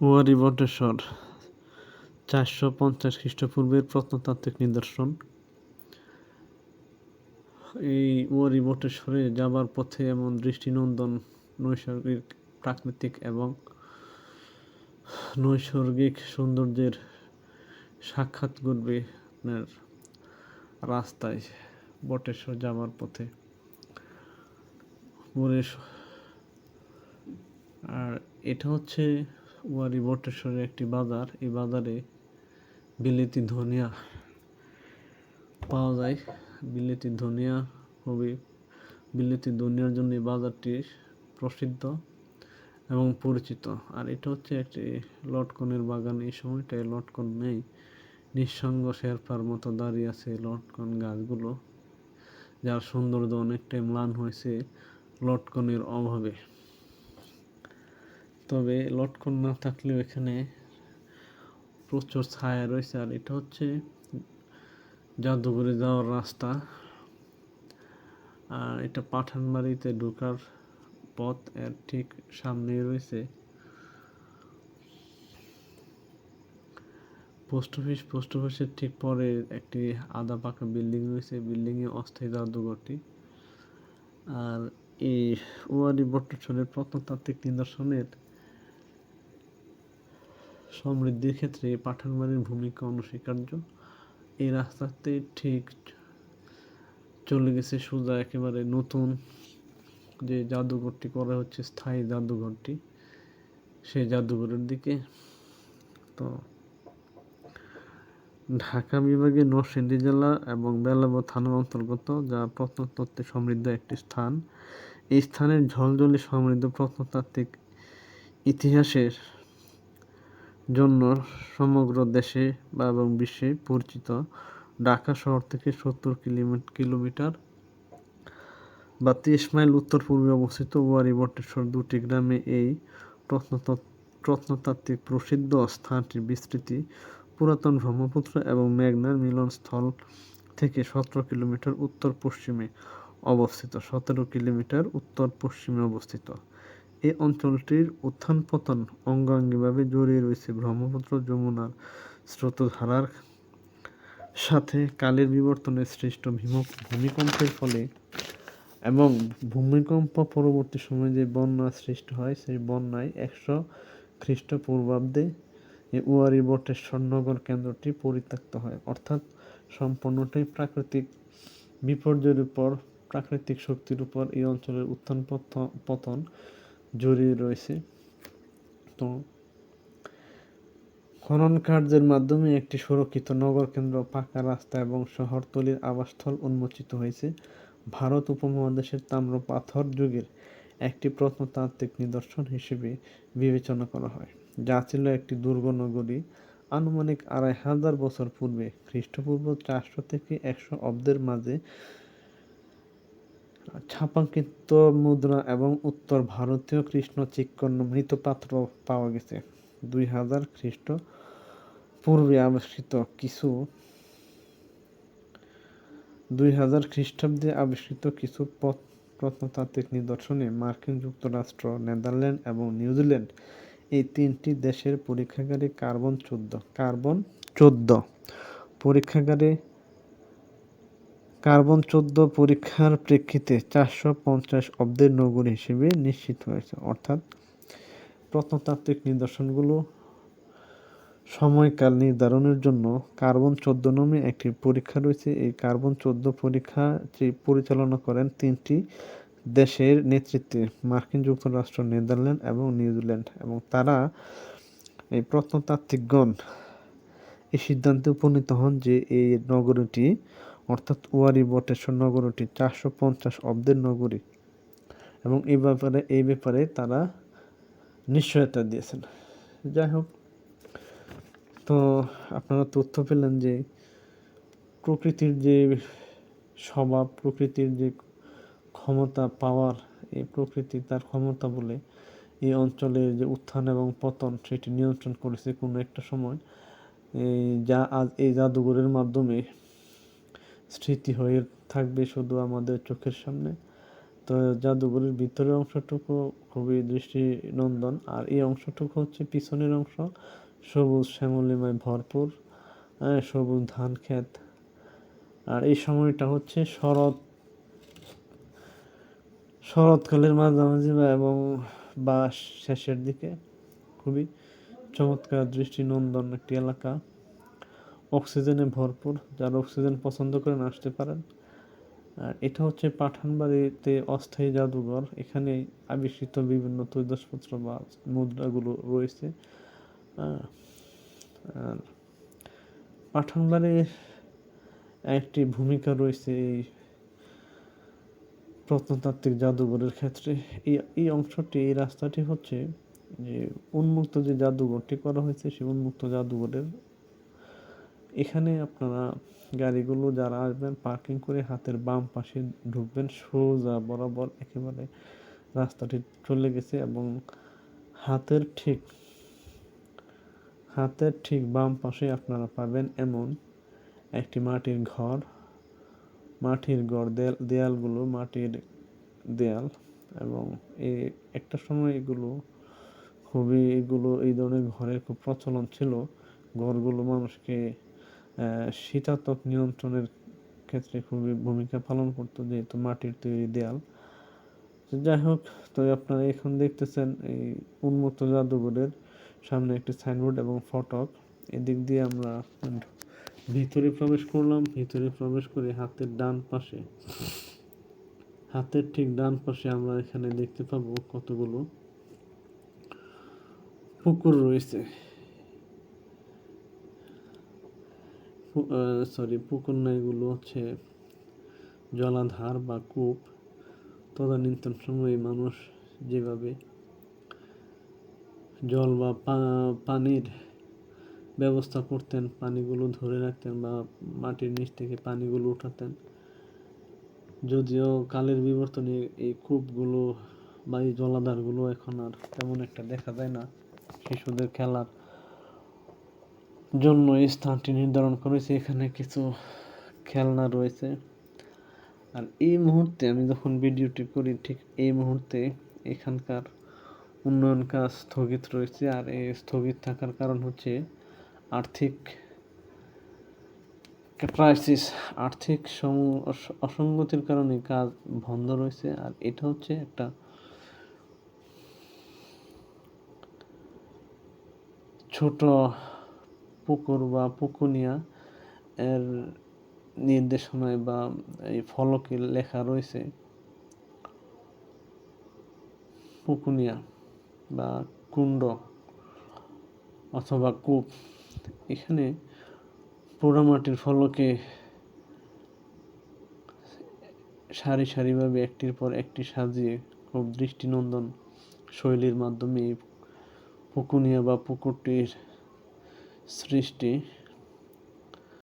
ওয়ারি বটেশ্বর, চারশো পঞ্চাশ খ্রিস্টপূর্বের প্রত্নতাত্ত্বিক নিদর্শন। এই ওয়ারি বটেশ্বরে যাবার পথে এমন দৃষ্টিনন্দন, নৈসর্গিক, প্রাকৃতিক এবং নৈসর্গিক সৌন্দর্যের সাক্ষাৎ ঘটবে আপনার রাস্তায় বটেশ্বর যাওয়ার পথে। আর এটা হচ্ছে ওয়ারি বটেশ্বরের একটি বাজার, এই বাজারে বিলেতি ধনিয়া পাওয়া যায়। বিলেতি ধনিয়া খুবই বিলেতি ধনিয়ার জন্য এই বাজারটি প্রসিদ্ধ এবং পরিচিত। আর এটা হচ্ছে একটি লটকনের বাগান। এই সময়টায় লটকন নেই। নিঃসঙ্গ শেরপার মতো দাঁড়িয়ে আছে লটকন গাছগুলো, যার সৌন্দর্য অনেকটাই ম্লান হয়েছে লটকনের অভাবে। তবে লটকন না থাকলেও এখানে প্রচুর ছায়া রয়েছে। আর এটা হচ্ছে জাদুঘরে যাওয়ার রাস্তা। আর এটা পাঠানবাড়িতে ঢোকার পথ এর ঠিক সামনেই রয়েছে। পোস্ট অফিস, পোস্ট অফিসের ঠিক পরে একটি আদা পাকা বিল্ডিং রয়েছে। বিল্ডিংয়ে অস্থায়ী জাদুঘরটি আর এই ওয়ারি বট্টেশ্বরের প্রত্নতাত্ত্বিক নিদর্শনের সমৃদ্ধির ক্ষেত্রে পাঠানবাড়ির ভূমিকা অনস্বীকার্য। এই রাস্তাতে ঠিক চলে গেছে সোজা একেবারে নতুন যে জাদুঘরটি করা হচ্ছে, স্থায়ী জাদুঘরটি। সেই জাদুঘরের দিকে তো ঢাকা বিভাগে নরসিংদী জেলা এবং বেলাব থানার অন্তর্গত, যা প্রত্নতত্ত্বে সমৃদ্ধ একটি স্থান। এই স্থানের ঝলঝলে সমৃদ্ধ প্রত্নতাত্ত্বিক ইতিহাসের জন্য সমগ্র দেশে বা এবং বিশ্বে পরিচিত ঢাকা শহর থেকে সত্তর কিলোমিটার বা তিরিশ মাইল উত্তর পূর্বে অবস্থিত ওয়ারি বটেশ্বর দুটি গ্রামে এই প্রত্নতাত্ত্বিক প্রসিদ্ধ স্থানটির বিস্তৃতি, পুরাতন ব্রহ্মপুত্র এবং মেঘনার মিলনস্থল থেকে সতেরো কিলোমিটার উত্তর পশ্চিমে অবস্থিত। সতেরো কিলোমিটার উত্তর পশ্চিমে অবস্থিত। এই অঞ্চলটির উত্থান পতন অঙ্গাঙ্গিভাবে জড়িয়ে রয়েছে। ব্রহ্মপুত্র যমুনার স্রোতধারার সাথে কালের বিবর্তনে সৃষ্ট ভূমিকম্পের ফলে এবং ভূমিকম্প পরবর্তী সময়ে যে বন্যা সৃষ্টি হয়, সেই বন্যায় একশো খ্রিস্টপূর্বাব্দে উয়ারি বটেশ্বর নগর কেন্দ্রটি পরিত্যক্ত হয়। অর্থাৎ সম্পূর্ণটাই প্রাকৃতিক বিপর্যয়ের উপর, প্রাকৃতিক শক্তির উপর এই অঞ্চলের উত্থান পতন জড়িয়ে রয়েছে। তো খনন কার্যের মাধ্যমে একটি সুরক্ষিত নগর কেন্দ্র, পাকা রাস্তা এবং শহরতলির আবাসস্থল উন্মোচিত হয়েছে। ভারত উপমহাদেশের তাম্র পাথর যুগের একটি প্রত্নতাত্ত্বিক নিদর্শন হিসেবে বিবেচনা করা হয়, যা ছিল একটি দুর্গ নগরী। আনুমানিক আড়াই হাজার বছর পূর্বে, খ্রিস্টপূর্ব চারশো থেকে একশো অব্দের মাঝে ছাপাঙ্কিত মুদ্রা এবং উত্তর ভারতীয় কৃষ্ণ চিক্কন্ন মৃৎপাত্র পাওয়া গেছে। দুই হাজার খ্রিস্ট পূর্বে আবিষ্কৃত কিছু দুই হাজার খ্রিস্টাব্দে আবিষ্কৃত কিছু প্রত্নতাত্ত্বিক নিদর্শনে মার্কিন যুক্তরাষ্ট্র, নেদারল্যান্ড এবং নিউজিল্যান্ড এই তিনটি দেশের পরীক্ষাগারে কার্বন চোদ্দ কার্বন চোদ্দ পরীক্ষাগারে কার্বন চোদ্দ পরীক্ষার প্রেক্ষিতে চারশো পঞ্চাশ অব্দের নগরী হিসেবে নিশ্চিত হয়েছে। অর্থাৎ প্রত্নতাত্ত্বিক নিদর্শনগুলো সময়কাল নির্ধারণের জন্য কার্বন চোদ্দ নামে একটি পরীক্ষা রয়েছে। এই কার্বন চোদ্দ পরীক্ষা পরিচালনা করেন তিনটি দেশের নেতৃত্বে, মার্কিন যুক্তরাষ্ট্র, নেদারল্যান্ড এবং নিউজিল্যান্ড। এবং তারা এই প্রত্নতাত্ত্বিকগণ এই সিদ্ধান্তে উপনীত হন যে এই নগরীটি অর্থাৎ ওয়ারি বটেশ্বর নগরীটি চারশো পঞ্চাশ অব্দের নগরী। এবং এই ব্যাপারে এই ব্যাপারে তারা নিশ্চয়তা দিয়েছেন। যাই হোক, তো আপনারা তথ্য পেলেন যে প্রকৃতির যে স্বভাব, প্রকৃতির যে ক্ষমতা পাওয়ার এই প্রকৃতি তার ক্ষমতা বলে এই অঞ্চলের যে উত্থান এবং পতন সেটি নিয়ন্ত্রণ করেছে কোনো একটা সময়। এই যা আজ এই জাদুঘরের মাধ্যমে স্মৃতি হয়ে থাকবে শুধু আমাদের চোখের সামনে। তো জাদুঘরের ভিতরের অংশটুকু খুবই দৃষ্টিনন্দন। আর এই অংশটুকু হচ্ছে পিছনের অংশ। সবুজ শ্যামলিমায় ভরপুর সবুজ ধান ক্ষেত। আর এই সময়টা হচ্ছে শরৎ, শরৎকালের মাঝামাঝি বা এবং বা শেষের দিকে। খুবই চমৎকার দৃষ্টিনন্দন একটি এলাকা। অক্সিজেনে ভরপুর, যারা অক্সিজেন পছন্দ করেন আসতে পারেন। আর এটা হচ্ছে পাঠানবাড়িতে অস্থায়ী জাদুঘর। এখানে আবিষ্কৃত বিভিন্ন তৈজসপত্র বা মুদ্রাগুলো রয়েছে। আর পাঠানবাড়ির একটি ভূমিকা রয়েছে এই প্রত্নতাত্ত্বিক জাদুঘরের ক্ষেত্রে। এই এই অংশটি, এই রাস্তাটি হচ্ছে যে উন্মুক্ত যে জাদুঘরটি করা হয়েছে, সেই উন্মুক্ত জাদুঘরের এখানে আপনারা গাড়িগুলো যারা আসবেন পার্কিং করে হাতের বাম পাশে ঢুকবেন, সোজা বরাবর একেবারে রাস্তাটি চলে গেছে এবং হাতের ঠিক হাতের ঠিক বাম পাশে আপনারা পাবেন এমন একটি মাটির ঘর। মাটির ঘর দেয়াল, দেয়ালগুলো মাটির দেয়াল এবং এই একটা সময় এগুলো খুবই, এগুলো এই ধরনের ঘরের খুব প্রচলন ছিল। ঘরগুলো মানুষকে শীতাতপ নিয়ন্ত্রণের ক্ষেত্রে খুবই ভূমিকা পালন করতো যেহেতু মাটির তৈরি দেয়াল। যাই হোক, তো আপনারা এখন দেখতেছেন এই উন্মুক্ত জাদুঘরের সামনে একটি সাইনবোর্ড এবং ফটক। এদিক দিয়ে আমরা ভিতরে প্রবেশ করলাম, ভিতরে প্রবেশ করে হাতের ডান পাশে, হাতের ঠিক ডান পাশে আমরা এখানে দেখতে পাবো কতগুলো পুকুর রয়েছে। সরি পুকুর না এগুলো হচ্ছে জলাধার বা কূপ। তদানীন্তন সময়ে মানুষ যেভাবে জল বা পানির ব্যবস্থা করতেন, পানিগুলো ধরে রাখতেন বা মাটির নিচ থেকে পানিগুলো উঠাতেন, যদিও কালের বিবর্তনে এই কূপগুলো বা এই জলাধারগুলো এখন আর তেমন একটা দেখা যায় না। শিশুদের খেলার জন্য এই স্থানটি নির্ধারণ করেছে। এখানে কিছু খেলনা রয়েছে। আর এই মুহূর্তে আমি যখন ভিডিওটি করি, ঠিক এই মুহূর্তে এখানকার উন্নয়ন কাজ স্থগিত রয়েছে। আর এই স্থগিত থাকার কারণ হচ্ছে আর্থিক ক্রাইসিস আর্থিক অসঙ্গতির কারণে কাজ বন্ধ রয়েছে। আর এটা হচ্ছে একটা ছোট পুকুর বা পুকুনিয়া এর নির্দেশনায় বা এই ফলকে লেখা রয়েছে। পুকুনিয়া বা কুণ্ড অথবা কূপ, এখানে পোড়ামাটির ফলকে সারি সারিভাবে একটির পর একটি সাজিয়ে খুব দৃষ্টিনন্দন শৈলীর মাধ্যমে পুকুনিয়া বা পুকুরটির সৃষ্টি